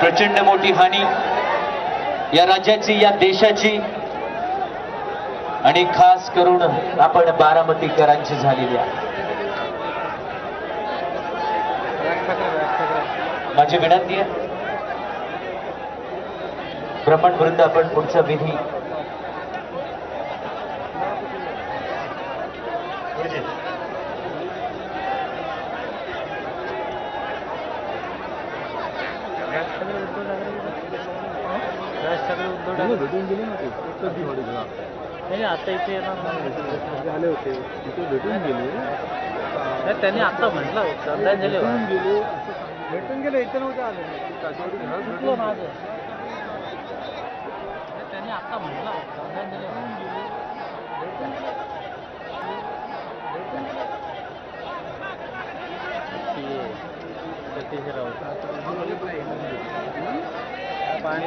प्रचंड मोठी हानी या राज्याची या देशाची. आणि खास करून आपण बारामतीकरांची झालेली आहे. माझी विनंती आहे. ब्रह्मण वृंद आपण पुढचा विधी भेटून गेले ना ते कधी होडीला नाही आता इथे येणार आले होते तिथे भेटून गेले नाही, त्यांनी आता म्हटलं श्रद्धांजली भेटून गेले भेटून गेले. इथे नव्हते आले काशीवाडी माझं. त्यांनी आता म्हटलं श्रद्धांजली वाहिली. ते पाणी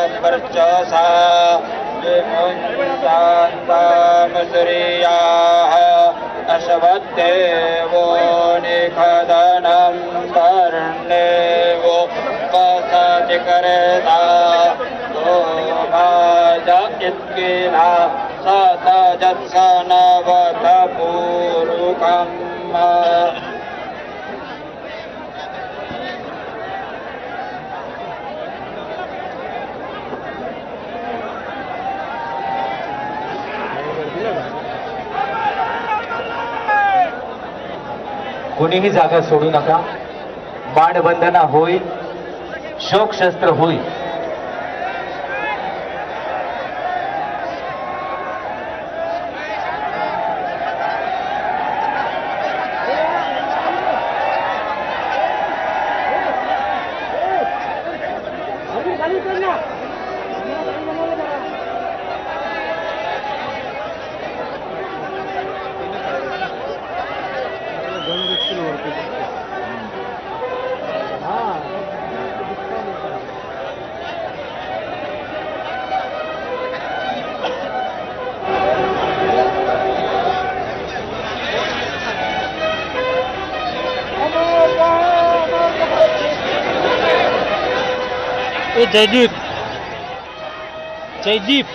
वर्चसा वर्चसान्तर्याः अश्ववो निखदनं पर्णेवो वसति कर्ता। भो भा इत्किला सत कोणीही जागा सोडू नका. बाणबंधना होईल शोकशस्त्र होईल. et des nuques. C'est deep.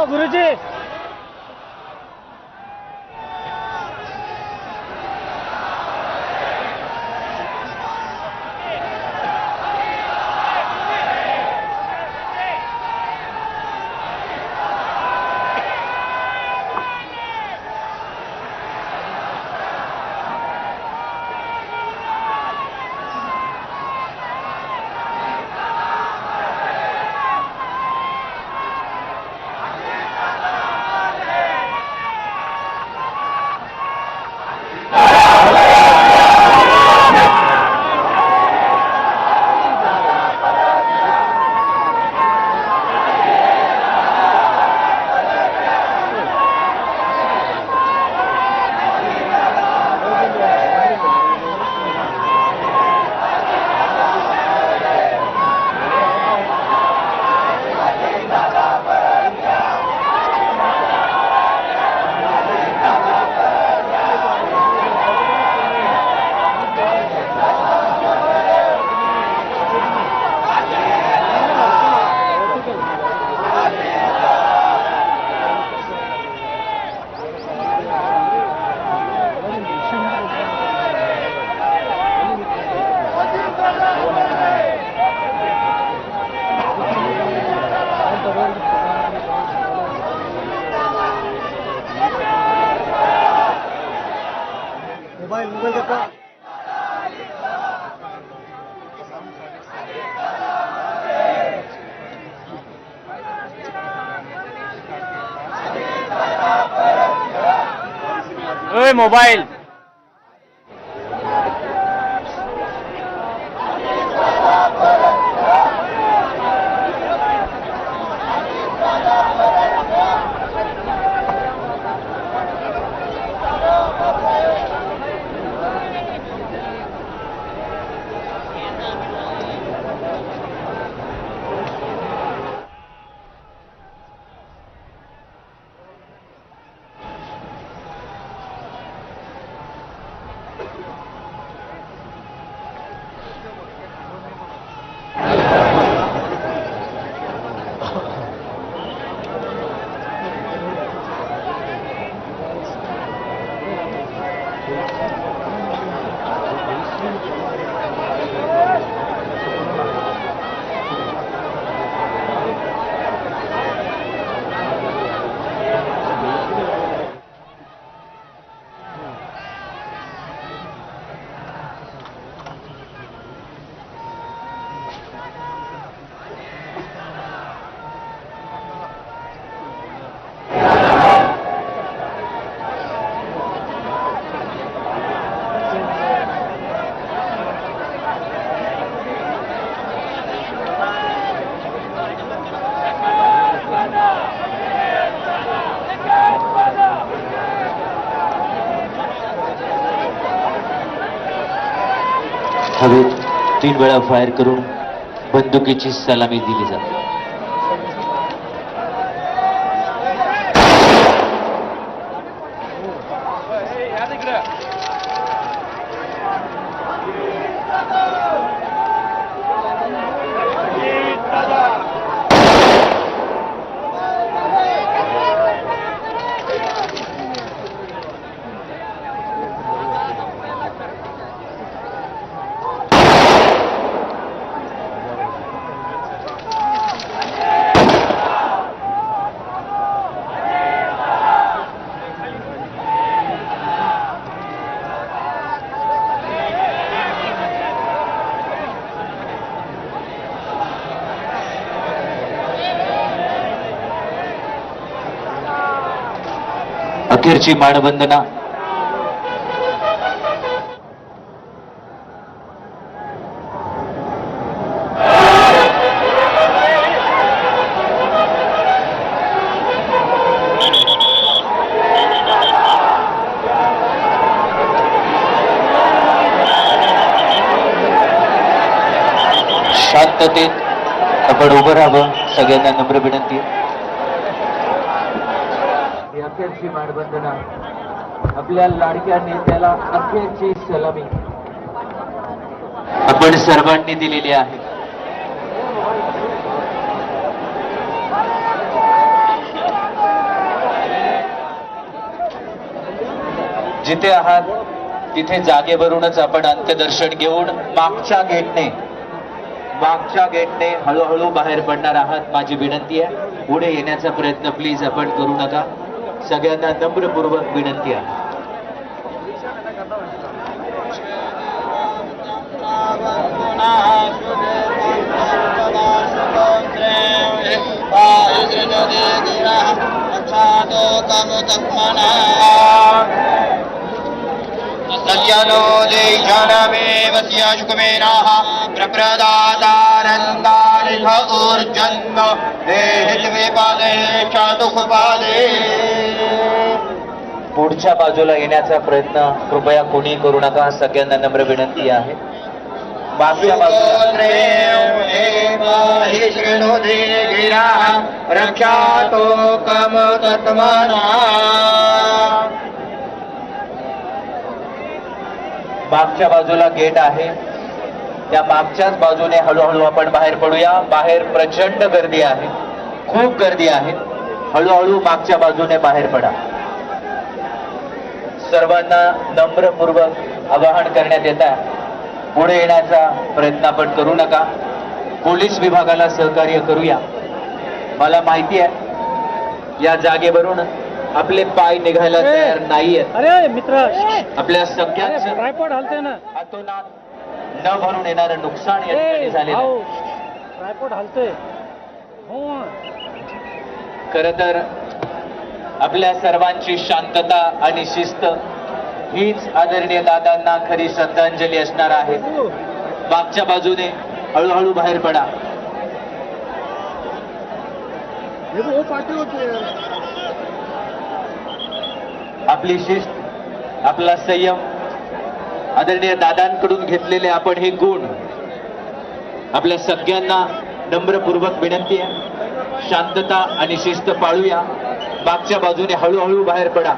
어, 그러지. Mobile. हवेत तीन वेळा फायर करून बंदुकीची सलामी दिली जाते. अखेरची मानवंदना. शांततेत आपण उभं राहावं. सगळ्यांना नम्र विनंती. अखेरची मानवंदना. आपल्या लाडक्या नेत्याला अखेरची सलामी. आपण सर्वांनी दिलेली आहे. जिथे आहात तिथे जागेवरूनच आपण अंत्यदर्शन घेऊन मागच्या गेटने मागच्या गेटने हळूहळू बाहेर पडणार आहात माझी विनंती आहे. पुढे येण्याचा प्रयत्न प्लीज आपण करू नका. सगळ्यांना नम्रपूर्वक विनंती आहे सज्जनो देशानमेव शुकमेनाः प्रप्रदातानन्दानिध ऊर्जन्म देहित्वे पादे चातुःपादे पुढच्या बाजूला येण्याचा प्रयत्न कृपया कोणी करू नका. सगळ्यांना नम्र विनंती आहे. मागच्या बाजूला मागच्या बाजूला गेट आहे. त्या मागच्याच बाजूने हळूहळू आपण बाहेर पडूया. बाहेर प्रचंड गर्दी आहे. खूप गर्दी आहे. हळूहळू मागच्या बाजूने बाहेर पडा. सर्वांना नम्रपूर्वक आवाहन करण्यात येत आहे. पुढे येण्याचा प्रयत्न आपण करू नका. पोलीस विभागाला सहकार्य करूया. मला माहिती आहे या जागेवरून आपले पाय निघायला तयार मित्र. आपल्या सगळ्यांचं ट्रायपॉड हलते ना. हातोनात न भरून येणारं नुकसान या ठिकाणी झालेलं हो. खर तर आपल्या सर्वांची शांतता आणि शिस्त. हीच आदरणीय दादांना खरी श्रद्धांजली असणार आहे. मागच्या बाजूने हळूहळू बाहेर पडा. आपली शिस्त आपला संयम आदरणीय दादांकडून घेतलेले आपण हे गुण आपल्या सगळ्यांना नम्रपूर्वक विनंती आहे. शांतता आणि शिस्त पाळूया. मागच्या बाजूने हळूहळू बाहेर पडा.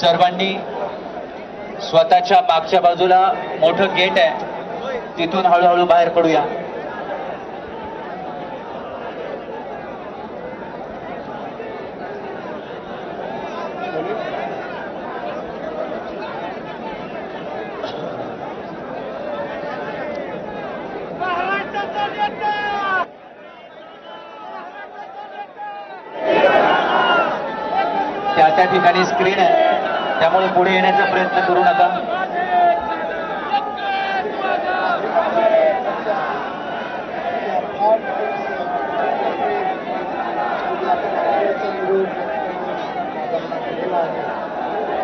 सर्वांनी स्वतःच्या मागच्या बाजूला मोठं गेट आहे. तिथून हळूहळू बाहेर पडूया. त्या ठिकाणी स्क्रीन आहे. त्यामुळे पुढे येण्याचा प्रयत्न करू नका.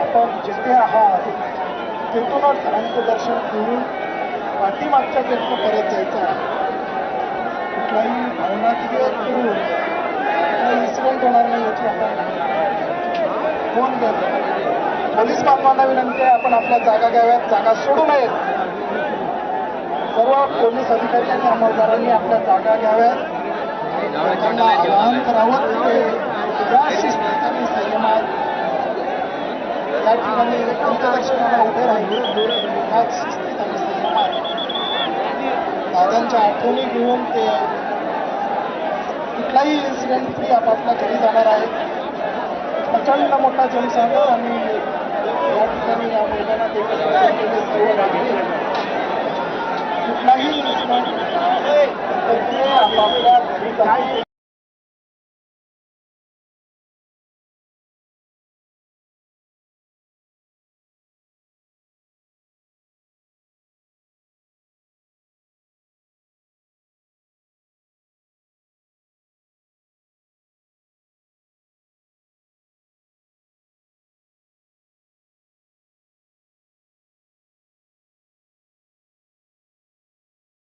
आपण जिथे आहात तिथूनच अंत्यदर्शन घेऊन पाठीमागच्या गेटनं परत जायचा कुठलाही भावना क्रिएट करून कुठलाही इन्सिडेंट होणार नाही याची आपण फोन देतो पोलीस बांधवांना विनंती आहे आपण आपल्या जागा घ्याव्यात जागा सोडू नयेत. सर्व पोलीस अधिकारी आणि अंमलदारांनी आपल्या जागा घ्याव्यात. लोकांना आवाहन करावं की या शिस्तीत आणि संयमात या ठिकाणी अंतरक्षणाला उभे राहिले त्याच शिस्तीत आणि संयमात दादांच्या आठवणी घेऊन ते कुठलाही इन्सिडेंट फ्री आपापल्या घरी जाणार आहेत. प्रचंड मोठा जनसागर आणि या ठिकाणी या मैदानात एकत्र जमलेले सर्व नागरिक कुठलाही इन्सिडेंट आपापल्या घरी जातील